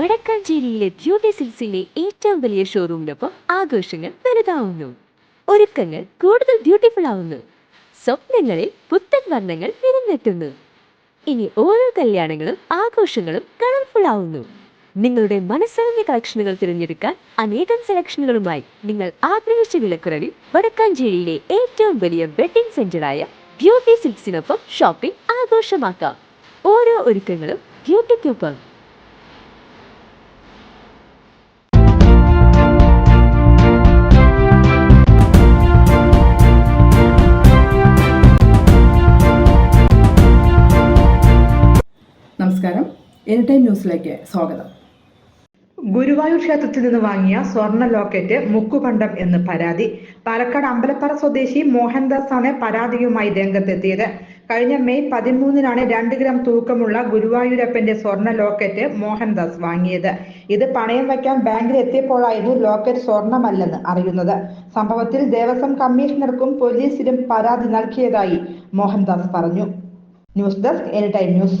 വടക്കാഞ്ചേരിയിലെ beauty സിൽസിലെ ഏറ്റവും വലിയ ഷോറൂമിനൊപ്പം ആഘോഷങ്ങൾ വലുതാവുന്നു. ഒരുക്കങ്ങൾ കൂടുതൽ ബ്യൂട്ടിഫുൾ ആവുന്നു. സ്വപ്നങ്ങളിൽ പുത്തൻ വർണങ്ങൾ വിരുന്നെത്തുന്നു ഇനി ഓരോ കല്യാണങ്ങളും ആഘോഷങ്ങളും കളർഫുൾ ആവുന്നു. നിങ്ങളുടെ മനസ്സറിഞ്ഞ കളക്ഷനുകൾ തിരഞ്ഞെടുക്കാൻ അനേകം സെലക്ഷനുകളുമായി നിങ്ങൾ ആഗ്രഹിച്ച വിലക്കുറവിൽ വടക്കാഞ്ചേരിയിലെ ഏറ്റവും വലിയ വെഡിംഗ് സെന്ററായ ബ്യൂട്ടി സിൽക്സിനൊപ്പം ഷോപ്പിംഗ് ആഘോഷമാക്കാം. ഓരോ ഒരുക്കങ്ങളും ബ്യൂട്ടിക്കൊപ്പം. നമസ്കാരം. എനി ടൈം ന്യൂസിലേക്ക് സ്വാഗതം. ഗുരുവായൂർ ക്ഷേത്രത്തിൽ നിന്ന് വാങ്ങിയ സ്വർണ ലോക്കറ്റ് മുക്കുകണ്ടം എന്ന് പരാതി പാലക്കാട് അമ്പലപ്പാറ സ്വദേശി മോഹൻദാസ് ആണ് പരാതിയുമായി രംഗത്തെത്തിയത്. കഴിഞ്ഞ മെയ് പതിമൂന്നിനാണ് രണ്ട് ഗ്രാം തൂക്കമുള്ള ഗുരുവായൂരപ്പന്റെ സ്വർണ ലോക്കറ്റ് മോഹൻദാസ് വാങ്ങിയത്. ഇത് പണയം വയ്ക്കാൻ ബാങ്കിൽ എത്തിയപ്പോഴായിരുന്നു ലോക്കറ്റ് സ്വർണമല്ലെന്ന് അറിയുന്നത്. സംഭവത്തിൽ ദേവസ്വം കമ്മീഷണർക്കും പോലീസിനും പരാതി നൽകിയതായി മോഹൻദാസ് പറഞ്ഞു. News desk any time news